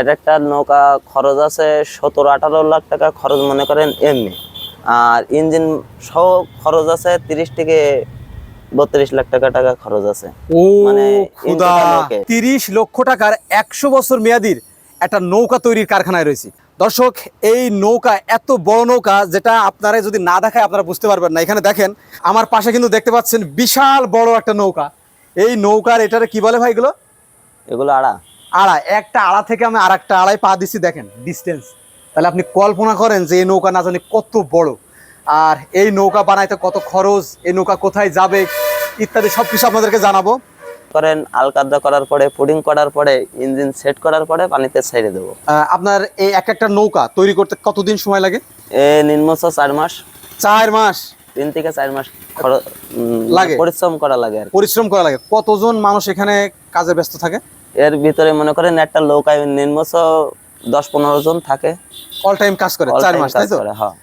এক একটা নৌকা খরচ আছে সতেরো আঠারো লাখ টাকা খরচ মনে করেন এমনি। আর ইঞ্জিন সহ খরচ আছে তিরিশ থেকে বত্রিশ লাখ টাকা টাকা খরচ আছে। মানে। তিরিশ লক্ষ টাকার একশো বছর মেয়াদির একটা নৌকা তৈরির কারখানায় রয়েছে। দর্শক এই নৌকা এত বড় নৌকা যেটা আপনারা যদি না দেখায় আপনারা বুঝতে পারবেন না। এখানে দেখেন আমার পাশে কিন্তু দেখতে পাচ্ছেন বিশাল বড় একটা নৌকা। এই নৌকার এটারে কি বলে ভাই এগুলো? এগুলো আড়া। আড়া একটা আড়া থেকে আমি আর একটা আড়াই পা দিচ্ছি দেখেন ডিস্টেন্স তাহলে আপনি কল্পনা করেন যে এই নৌকা না জানি কত বড়। আর এই নৌকা বানাইতে কত খরচ এই নৌকা কোথায় যাবে ইত্যাদি সব কিছু আপনাদেরকে জানাব। করেন আলকাদা করার পরে পুডিং করার পরে ইঞ্জিন সেট করার পরে পানিতে ছেড়ে দেবো। আপনার এই এক একটা নৌকা তৈরি করতে কতদিন সময় লাগে? এ নিম্নচ চার মাস। চার মাস? তিন থেকে চার মাস খরচ লাগে? পরিশ্রম করা লাগে আর পরিশ্রম করা লাগে। কতজন মানুষ এখানে কাজে ব্যস্ত থাকে? এর ভিতরে মনে করেন একটা নৌকায় নিম্নচ দশ পনেরো জন থাকে। অল টাইম কাজ করে চার মাস তাই তো? হ্যাঁ।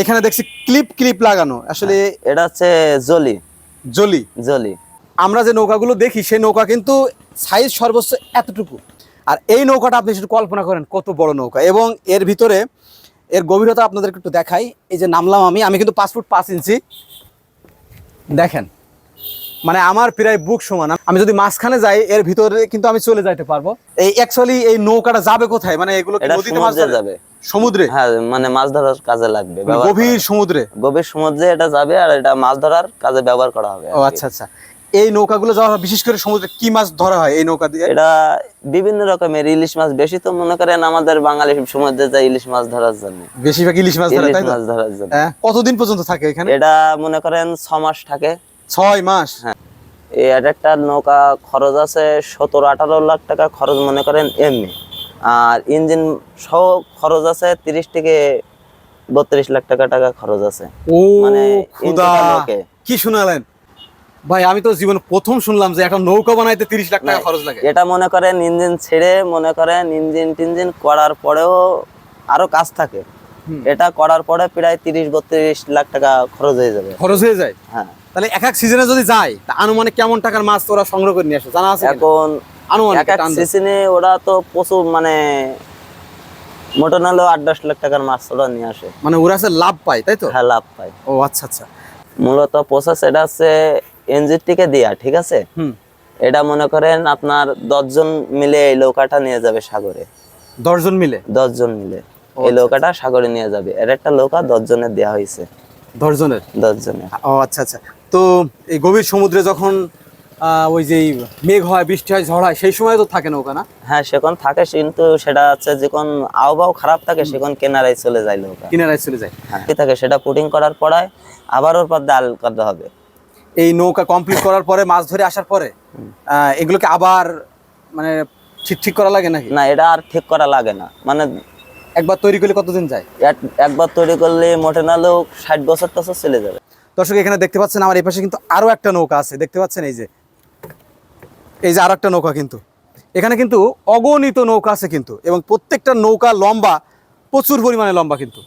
এখানে দেখছি ক্লিপ ক্লিপ লাগানো। আসলে এটা হচ্ছে জলি। জলি। জলি। আমরা যে নৌকাগুলো দেখি সেই নৌকা কিন্তু সাইজ সর্বোচ্চ এতটুকু। আর এই নৌকাটা আপনি শুধু কল্পনা করেন কত বড় নৌকা। এবং এর ভিতরে এর গভীরতা আপনাদেরকে একটু দেখাই। এই যে নামলাম আমি আমি কিন্তু পাঁচ ফুট পাঁচ ইঞ্চি। দেখেন মানে আমার প্রায় বুক সমান। আমি যদি মাঝখানে যাই এর ভিতরে কিন্তু আমি চলে যাইতে পারব। এই অ্যাকচুয়ালি এই নৌকাটা যাবে কোথায়? মানে এগুলো নদীতে মাছ যাবে। সমুদ্রে? হ্যাঁ মানে মাছ ধরার কাজে লাগবে মানে গভীর সমুদ্রে? গভীর সমুদ্রে এটা যাবে আর এটা মাছ ধরার কাজে ব্যবহার করা হবে ও আচ্ছা আচ্ছা। এই নৌকাগুলো যাওয়া বিশেষ করে সমুদ্রে কি মাছ ধরা হয় এই নৌকা দিয়ে? এটা বিভিন্ন রকমের ইলিশ মাছ বেশি তো মনে করেন আমাদের বাঙালি সমুদ্রে যায় ইলিশ মাছ ধরার জন্য। বেশিরভাগ ইলিশ মাছ ধরে তাই মাছ ধরার জন্য। হ্যাঁ কতদিন পর্যন্ত থাকে এখানে? এটা মনে করেন ছ মাস থাকে। ছয় মাস? হ্যাঁ। এই একটা নৌকা খরচ আছে সতেরো আঠারো লাখ টাকা খরচ মনে করেন এমনি। আর ইঞ্জিন সহ খরচ আছে তিরিশ থেকে বত্রিশ লাখ টাকা টাকা খরচ আছে। মানে। কি শোনালেন? ভাই আমি তো জীবন প্রথম শুনলাম যে একটা নৌকা বানাইতে তিরিশ লাখ টাকা খরচ লাগে। এটা মনে করেন ইঞ্জিন ছেড়ে মনে করেন ইঞ্জিন টিঞ্জিন করার পরেও আরও কাজ থাকে। এটা করার পরে প্রায় তিরিশ বত্রিশ লাখ টাকা খরচ হয়ে যাবে। খরচ হয়ে যায়? হ্যাঁ। তাহলে এক এক সিজনে যদি যায় তা আনুমানিক কেমন টাকার মাছ ওরা সংগ্রহ করে নিয়ে আসে? জানা আছে এখন আনুমানিক এক এক সিজনে ওরা তো প্রচুর মানে মোটা নাহলেও আট দশ লাখ টাকার মাছ ওরা নিয়ে আসে। মানে ওরা আছে লাভ পায় তাই তো? হ্যাঁ লাভ পায়। ও আচ্ছা আচ্ছা। মূলত প্রসেস এটা হচ্ছে এনজিটিকে দেয়া ঠিক আছে? হুম। এটা মনে করেন আপনার দশজন মিলে এই নৌকাটা নিয়ে যাবে সাগরে। দশজন মিলে? দশজন মিলে। এই আচ্ছা, নৌকাটা সাগরে নিয়ে যাবে। এর একটা নৌকা দশজনের দেওয়া হয়েছে। দশজনের? দশজনের। ও আচ্ছা আচ্ছা। তো এই গভীর সমুদ্রে যখন ওই যে মেঘ হয় বৃষ্টি হয় ঝড় হয় সেই সময় তো থাকে নৌকা না? হ্যাঁ সেখন থাকে কিন্তু সেটা হচ্ছে যখন আবহাওয়া খারাপ থাকে সেখন কেনারায় চলে যায় নৌকা। কিনারায় চলে যায় হ্যাঁ। থাকে সেটা পুটিং করার পরে আবার ওর পর ডাল করতে হবে। এই নৌকা কমপ্লিট করার পরে মাছ ধরে আসার পরে এগুলোকে আবার মানে ঠিক ঠিক করা লাগে নাকি? না এটা আর ঠিক করা লাগে না। মানে একবার তৈরি করলে কতদিন যায়? এক- একবার তৈরি করলে মোটে নালেও ষাট বছর টছর চলে যাবে। দর্শক, এখানে দেখতে পাচ্ছেন আমার এই পাশে কিন্তু আরও একটা নৌকা আছে। দেখতে পাচ্ছেন এই যে এই যে আরও একটা নৌকা কিন্তু। এখানে কিন্তু অগণিত নৌকা আছে কিন্তু, এবং প্রত্যেকটা নৌকা লম্বা, প্রচুর পরিমাণে লম্বা কিন্তু।